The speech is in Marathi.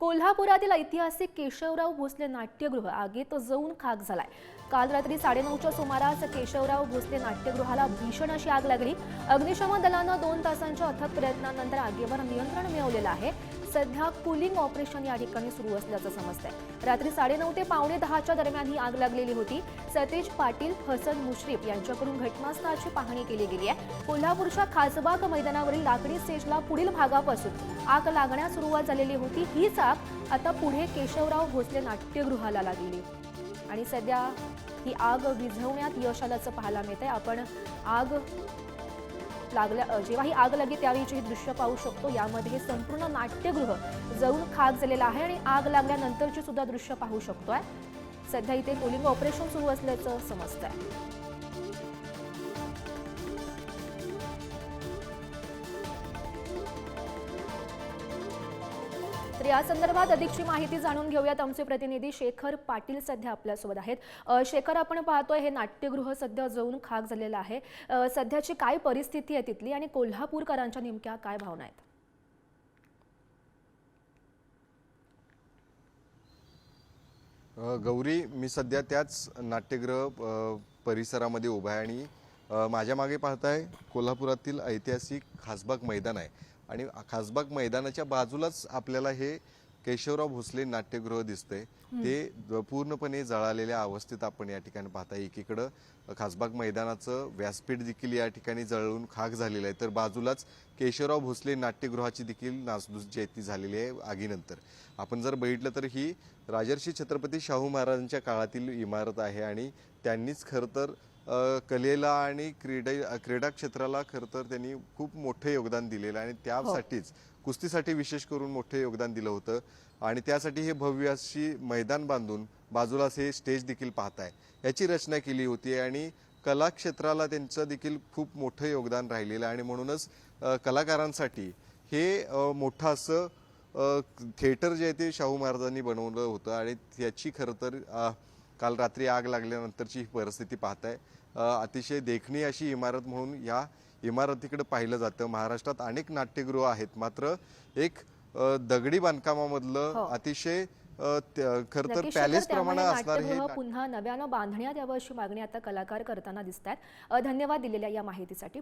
कोल्हापुरातील ऐतिहासिक केशवराव भोसले नाट्यगृह आगीत जळून खाक झालाय. काल रात्री साडेनऊच्या सुमारास केशवराव भोसले नाट्यगृहाला भीषण अशी आग लागली. अग्निशमन दलानं दोन तासांच्या अथक प्रयत्नानंतर आगीवर नियंत्रण मिळवलेलं आहे. सध्या कुलिंग ऑपरेशन या ठिकाणी सुरू असल्याचं समजतंय. रात्री साडेनऊ ते पावणे दहाच्या दरम्यान ही आग लागलेली होती. सतेज पाटील हसन मुश्रीफ यांच्याकडून घटनास्थळाची पाहणी केली गेली आहे. कोल्हापूरच्या खासबाग मैदानावरील लाकडी स्टेजला पुढील भागापासून आग लागण्यास सुरुवात झालेली होती. हीच आग आता पुढे केशवराव भोसले नाट्यगृहाला लागली. आणि सध्या ही आग विझवण्यात यश आल्याचं पाहायला मिळत आहे आपण आग लागल्या जेव्हा ही आग लागली त्यावेळीचे हे दृश्य पाहू शकतो. यामध्ये हे संपूर्ण नाट्यगृह जळून खाक झालेलं आहे आणि आग लागल्यानंतरची सुद्धा दृश्य पाहू शकतोय. सध्या इथे पोलिंग ऑपरेशन सुरू असल्याचं समजतंय. तर या संदर्भात अधिकची माहिती जाणून घेऊयात. आमचे प्रतिनिधी शेखर पाटील सध्या आपल्यासोबत आहेत. शेखर आपण पाहतोय हे नाट्यगृह सध्या जळून खाक झालेलं आहे. सध्याची काय परिस्थिती आहे तिथली आणि कोल्हापूरकरांच्या नेमक्या काय भावना आहेत? गौरी मी सध्या त्याच नाट्यगृह परिसरामध्ये उभा आहे आणि माझ्या मागे पाहताय कोल्हापुरातील ऐतिहासिक खासबाग मैदान आहे. आणि खासबाग मैदानाच्या बाजूलाच आपल्याला हे केशवराव भोसले नाट्यगृह दिसतंय. ते पूर्णपणे जळालेल्या अवस्थेत आपण या ठिकाणी पाहताय. एकीकडं खासबाग मैदानाचं व्यासपीठ देखील या ठिकाणी जळून खाक झालेलं आहे. तर बाजूलाच केशवराव भोसले नाट्यगृहाची देखील नासधूस जी आहे ती झालेली आहे आगीनंतर. आपण जर बघितलं तर ही राजर्षी छत्रपती शाहू महाराजांच्या काळातील इमारत आहे आणि त्यांनीच खरं तर कलेला आणि क्रीडा क्रीडा क्षेत्राला खरं तर त्यांनी खूप मोठं योगदान दिलेलं आहे आणि त्यासाठीच कुस्तीसाठी विशेष करून मोठे योगदान दिलं होतं. आणि त्यासाठी हे भव्य अशी मैदान बांधून बाजूलाच हे स्टेज देखील पाहताय याची रचना केली होती आणि कला क्षेत्राला त्यांचं देखील खूप मोठं योगदान राहिलेलं आहे. आणि म्हणूनच कलाकारांसाठी हे मोठं असं थिएटर जे आहे ते शाहू महाराजांनी बनवलं होतं. आणि त्याची खरं तर काल रात्री आग लागल्यानंतरची ही परिस्थिती पाहताय. अतिशय देखणी अशी इमारत म्हणून या इमारतीकडे पाहिलं जातं. महाराष्ट्रात अनेक नाट्यगृह आहेत. मात्र एक दगडी बांधकामामधलं हो. अतिशय खरं तर पॅलेस प्रमाणे असणार हे पुन्हा नव्यानं बांधण्यात यावं अशी मागणी आता कलाकार करताना दिसत आहेत धन्यवाद दिलेल्या या माहितीसाठी.